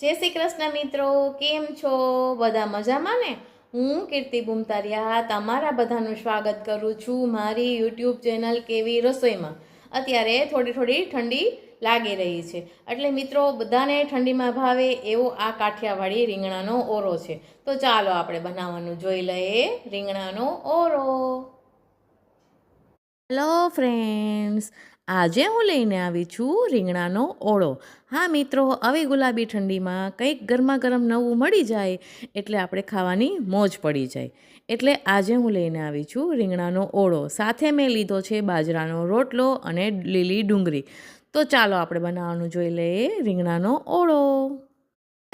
જય શ્રી કૃષ્ણ મિત્રો, કેમ છો? બધા મજામાં ને? હું કીર્તિ બુમતારિયા, તમારા બધાનું સ્વાગત કરું છું મારી યુટ્યુબ ચેનલ કેવી રસોઈમાં. અત્યારે થોડી થોડી ઠંડી લાગી રહી છે. એટલે મિત્રો, બધાને ઠંડીમાં ભાવે એવો આ કાઠિયાવાડી રીંગણાનો ઓરો છે. તો ચાલો આપણે બનાવવાનું જોઈ લઈએ રીંગણાનો ઓરો. હેલો ફ્રેન્ડ્સ આજે હું લઈને આવી છું રીંગણાનો ઓળો. હા મિત્રો, હવે ગુલાબી ઠંડીમાં કંઈક ગરમા ગરમ નવું મળી જાય એટલે આપણે ખાવાની મોજ પડી જાય. એટલે આજે હું લઈને આવી છું રીંગણાનો ઓળો. સાથે મેં લીધો છે બાજરાનો રોટલો અને લીલી ડુંગળી. તો ચાલો આપણે બનાવવાનું જોઈ લઈએ રીંગણાનો ઓળો.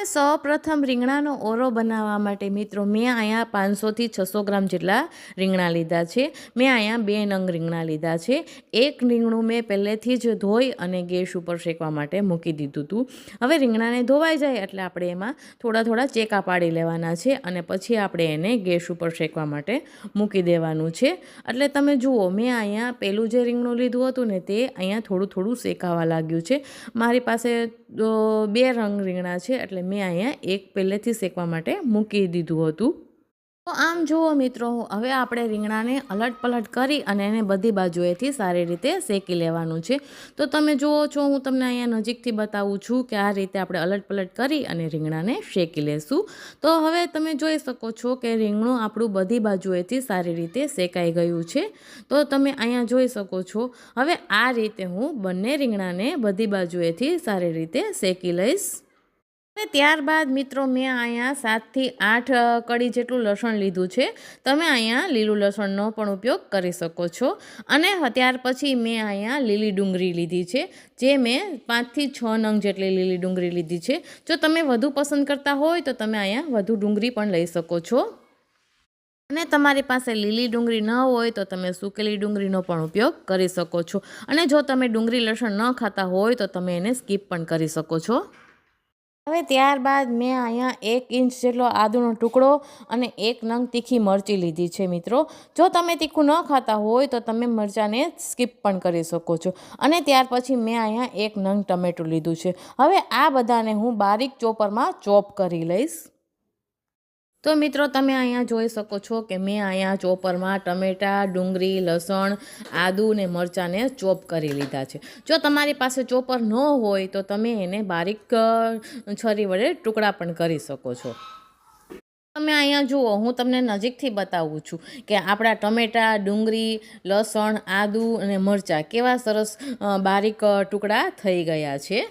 સૌ પ્રથમ રીંગણાનો ઓરો બનાવવા માટે મિત્રો મેં અહીંયા પાંચસોથી છસો ગ્રામ જેટલા રીંગણા લીધા છે. મેં અહીંયા બે નંગ રીંગણા લીધા છે. એક રીંગણું મેં પહેલેથી જ ધોઈ અને ગેસ ઉપર શેકવા માટે મૂકી દીધું હતું હવે રીંગણાને ધોવાઈ જાય એટલે આપણે એમાં થોડા થોડા ચેકા પાડી લેવાના છે અને પછી આપણે એને ગેસ ઉપર શેકવા માટે મૂકી દેવાનું છે. એટલે તમે જુઓ, મેં અહીંયા પહેલું જે રીંગણું લીધું હતું ને તે અહીંયા થોડું થોડું શેકાવા લાગ્યું છે. મારી પાસે બે રંગ રીંગણા છે એટલે મેં અહીંયા એક પહેલેથી શેકવા માટે મૂકી દીધું હતું. તો આમ જુઓ મિત્રો, હવે આપણે રીંગણાને અલટ પલટ કરી અને એને બધી બાજુએથી સારી રીતે શેકી લેવાનું છે. તો તમે જુઓ છો, હું તમને અહીંયા નજીકથી બતાવું છું કે આ રીતે આપણે અલટ પલટ કરી અને રીંગણાને શેકી લેશું. તો હવે તમે જોઈ શકો છો કે રીંગણું આપણું બધી બાજુએથી સારી રીતે શેકાઈ ગયું છે. તો તમે અહીંયા જોઈ શકો છો, હવે આ રીતે હું બંને રીંગણાને બધી બાજુએથી સારી રીતે શેકી લઈશ. ત્યારબાદ મિત્રો મેં અહીંયા સાતથી આઠ કડી જેટલું લસણ લીધું છે. તમે અહીંયા લીલું લસણનો પણ ઉપયોગ કરી શકો છો. અને ત્યાર પછી મેં અહીંયા લીલી ડુંગળી લીધી છે. જે મેં પાંચથી છ નંગ જેટલી લીલી ડુંગળી લીધી છે. જો તમે વધુ પસંદ કરતા હોય તો તમે અહીંયા વધુ ડુંગળી પણ લઈ શકો છો. અને તમારી પાસે લીલી ડુંગળી ન હોય તો તમે સૂકેલી ડુંગળીનો પણ ઉપયોગ કરી શકો છો. અને જો તમે ડુંગળી લસણ ન ખાતા હોય તો તમે એને સ્કીપ પણ કરી શકો છો. હવે ત્યારબાદ મેં અહીંયા એક ઇંચ જેટલો આદુનો ટુકડો અને એક નંગ તીખી મરચી લીધી છે મિત્રો. જો તમે તીખું ન ખાતા હોય તો તમે મરચાંને સ્કીપ પણ કરી શકો છો. અને ત્યાર પછી મેં અહીંયા એક નંગ ટમેટું લીધું છે. હવે આ બધાને હું બારીક ચોપરમાં ચોપ કરી લઈશ. તો મિત્રો, તમે અહીંયા જોઈ શકો છો કે મેં અહીંયા ચોપરમાં ટમેટાં, ડુંગળી, લસણ, આદુ ને મરચાંને ચોપ કરી લીધા છે. જો તમારી પાસે ચોપર ન હોય તો તમે એને બારીક છરી વડે ટુકડા પણ કરી શકો છો. તમે અહીંયા જુઓ, હું તમને નજીકથી બતાવું છું કે આપણા ટમેટાં, ડુંગળી, લસણ, આદુ અને મરચાં કેવા સરસ બારીક ટુકડા થઈ ગયા છે.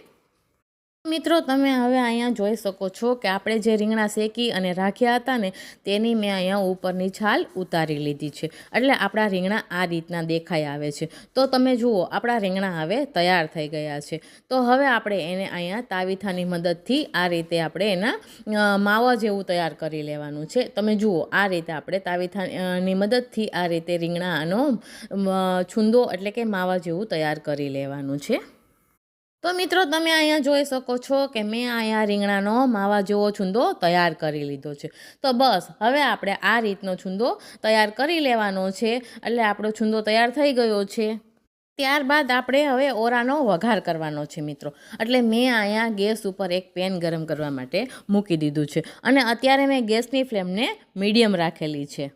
મિત્રો, તમે હવે અહીંયા જોઈ શકો છો કે આપણે જે રીંગણા શેકી અને રાખ્યા હતા ને, તેની મેં અહીંયા ઉપરની છાલ ઉતારી લીધી છે. એટલે આપણા રીંગણા આ રીતના દેખાઈ આવે છે. તો તમે જુઓ, આપણા રીંગણા હવે તૈયાર થઈ ગયા છે. તો હવે આપણે એને અહીંયા તાવીથાની મદદથી આ રીતે આપણે એના માવા જેવું તૈયાર કરી લેવાનું છે. તમે જુઓ, આ રીતે આપણે તાવીથાની મદદથી આ રીતે રીંગણાનો છુંદો એટલે કે માવા જેવું તૈયાર કરી લેવાનું છે. તો મિત્રો, તમે અહીંયા જોઈ શકો છો કે મેં અહીંયા રીંગણાનો માવા જેવો છુંદો તૈયાર કરી લીધો છે. તો બસ, હવે આપણે આ રીતનો છુંદો તૈયાર કરી લેવાનો છે. એટલે આપણો છુંદો તૈયાર થઈ ગયો છે. ત્યારબાદ આપણે હવે ઓરાનો વઘાર કરવાનો છે મિત્રો. એટલે મેં અહીંયા ગેસ ઉપર એક પેન ગરમ કરવા માટે મૂકી દીધું છે. અને અત્યારે મેં ગેસની ફ્લેમને મીડિયમ રાખેલી છે.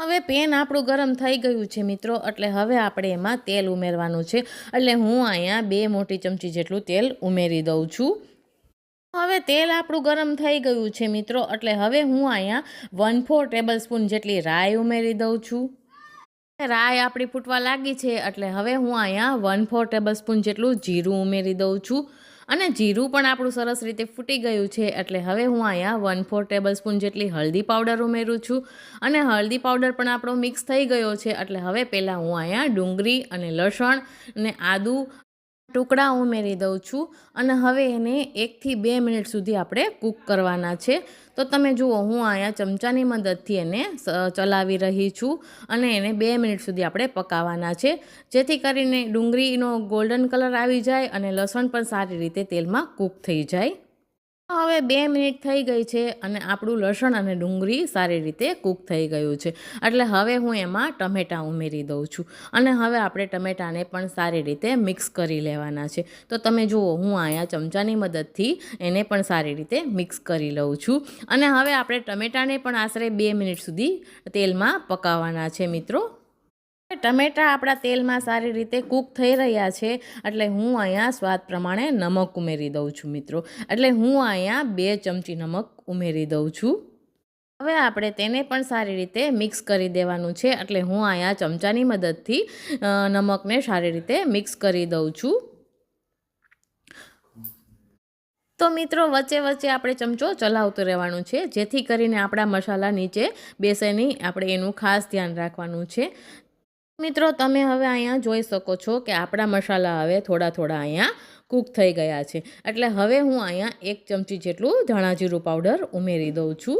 હવે પેન આપણું ગરમ થઈ ગયું છે મિત્રો, એટલે હવે આપણે એમાં તેલ ઉમેરવાનું છે. એટલે હું અહીંયા બે મોટી ચમચી જેટલું તેલ ઉમેરી દઉં છું. હવે તેલ આપણું ગરમ થઈ ગયું છે મિત્રો, એટલે હવે હું અહીંયા વન ફોર ટેબલ સ્પૂન જેટલી રાઈ ઉમેરી દઉં છું. રાઈ આપણી ફૂટવા લાગી છે, એટલે હવે હું અહીંયા વન ફોર ટેબલ સ્પૂન જેટલું જીરું ઉમેરી દઉં છું. અને જીરું પણ આપણું સરસ રીતે ફૂટી ગયું છે એટલે હવે હું અહીંયા વન ફોર ટેબલ સ્પૂન જેટલી હળદી પાવડર ઉમેરું છું. અને હળદી પાવડર પણ આપણો મિક્સ થઈ ગયો છે એટલે હવે પહેલાં હું અહીંયા ડુંગળી અને લસણ અને આદું ટુકડા ઉમેરી દઉં છું અને હવે એને એકથી બે મિનિટ સુધી આપણે કૂક કરવાના છે. તો તમે જુઓ, હું અહીંયા ચમચાની મદદથી એને ચલાવી રહી છું અને એને બે મિનિટ સુધી આપણે પકાવવાના છે. જેથી કરીને ડુંગળીનો ગોલ્ડન કલર આવી જાય અને લસણ પણ સારી રીતે તેલમાં કૂક થઈ જાય. હવે બે મિનિટ થઈ ગઈ છે અને આપણું લસણ અને ડુંગળી સારી રીતે કૂક થઈ ગયું છે. એટલે હવે હું એમાં ટમેટાં ઉમેરી દઉં છું. અને હવે આપણે ટમેટાને પણ સારી રીતે મિક્સ કરી લેવાના છે. તો તમે જુઓ, હું અહીંયા ચમચાની મદદથી એને પણ સારી રીતે મિક્સ કરી લઉં છું. અને હવે આપણે ટમેટાને પણ આશરે બે મિનિટ સુધી તેલમાં પકાવવાના છે મિત્રો. ટમેટાં આપણા તેલમાં સારી રીતે કૂક થઈ રહ્યા છે, એટલે હું અહીંયા સ્વાદ પ્રમાણે નમક ઉમેરી દઉં છું મિત્રો. એટલે હું અહીંયા બે ચમચી નમક ઉમેરી દઉં છું. હવે આપણે તેને પણ સારી રીતે મિક્સ કરી દેવાનું છે, એટલે હું અહીંયા ચમચાની મદદથી નમકને સારી રીતે મિક્સ કરી દઉં છું. તો મિત્રો, વચ્ચે વચ્ચે આપણે ચમચો ચલાવતું રહેવાનું છે, જેથી કરીને આપણા મસાલા નીચે બેસે નહીં આપણે એનું ખાસ ધ્યાન રાખવાનું છે. મિત્રો, તમે હવે અહીંયા જોઈ શકો છો કે આપણા મસાલા હવે થોડા થોડા અહીંયા કૂક થઈ ગયા છે. એટલે હવે હું અહીંયા એક ચમચી જેટલું ધાણાજીરું પાવડર ઉમેરી દઉં છું.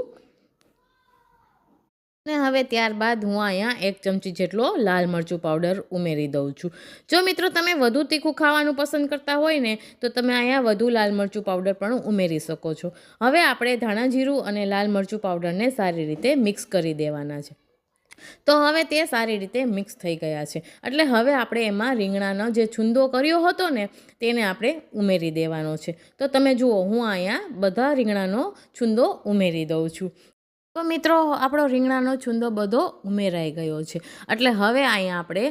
અને હવે ત્યારબાદ હું અહીંયા એક ચમચી જેટલો લાલ મરચું પાવડર ઉમેરી દઉં છું. જો મિત્રો, તમે વધુ તીખું ખાવાનું પસંદ કરતા હોય ને, તો તમે અહીંયા વધુ લાલ મરચું પાવડર પણ ઉમેરી શકો છો. હવે આપણે ધાણાજીરું અને લાલ મરચું પાવડરને સારી રીતે મિક્સ કરી દેવાના છે. તો હવે તે સારી રીતે મિક્સ થઈ ગયા છે. એટલે હવે આપણે એમાં રીંગણાનો જે છુંદો કર્યો હતો ને, તેને આપણે ઉમેરી દેવાનો છે. તો તમે જુઓ, હું અહીંયા બધા રીંગણાનો છુંદો ઉમેરી દઉં છું. તો મિત્રો, આપણો રીંગણાનો છુંદો બધો ઉમેરાઈ ગયો છે. એટલે હવે અહીંયા આપણે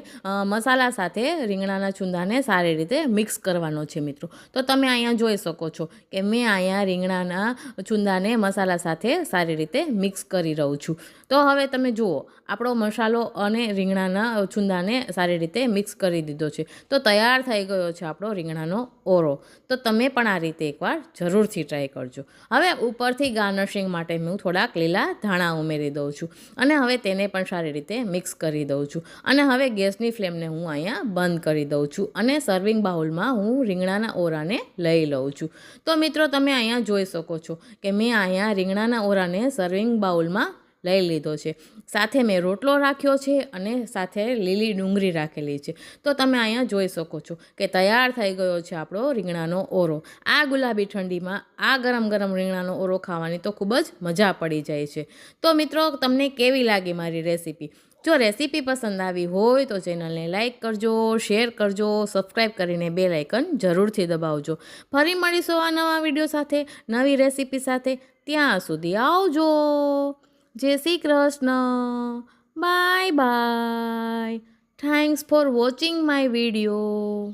મસાલા સાથે રીંગણાના છુંદાને સારી રીતે મિક્સ કરવાનો છે મિત્રો. તો તમે અહીંયા જોઈ શકો છો કે મેં અહીંયા રીંગણાના છુંદાને મસાલા સાથે સારી રીતે મિક્સ કરી રહું છું. તો હવે તમે જુઓ, આપણો મસાલો અને રીંગણાના છુંદાને સારી રીતે મિક્સ કરી દીધો છે. તો તૈયાર થઈ ગયો છે આપણો રીંગણાનો ઓરો. તો તમે પણ આ રીતે એકવાર જરૂરથી ટ્રાય કરજો. હવે ઉપરથી ગાર્નિશિંગ માટે હું થોડાક લીલા ધાણા ઉમેરી દઉં છું અને હવે તેને પણ સારી રીતે મિક્સ કરી દઉં છું. અને હવે ગેસની ફ્લેમને હું અહીંયા બંધ કરી દઉં છું અને સર્વિંગ બાઉલમાં હું રીંગણાના ઓરાને લઈ લઉં છું. તો મિત્રો તમે અહીંયા જોઈ શકો છો કે મેં અહીંયા રીંગણાના ઓરાને સર્વિંગ બાઉલમાં લઈ લીધો છે. સાથે મેં રોટલો રાખ્યો છે અને સાથે લીલી ડુંગળી રાખેલી છે. તો તમે અહીંયા જોઈ શકો છો કે તૈયાર થઈ ગયો છે આપણો રીંગણાનો ઓરો. આ ગુલાબી ઠંડીમાં આ ગરમ ગરમ રીંગણાનો ઓરો ખાવાની તો ખૂબ જ મજા પડી જાય છે. તો મિત્રો, તમને કેવી લાગી મારી રેસીપી? જો રેસીપી પસંદ આવી હોય તો ચેનલને લાઇક કરજો, શેર કરજો સબસ્ક્રાઈબ કરીને બે લાઇકન જરૂરથી દબાવજો. ફરી મળીશું આ નવા વીડિયો સાથે, નવી રેસીપી સાથે. ત્યાં સુધી આવજો. જય Shri Krishna bye bye thanks for watching my video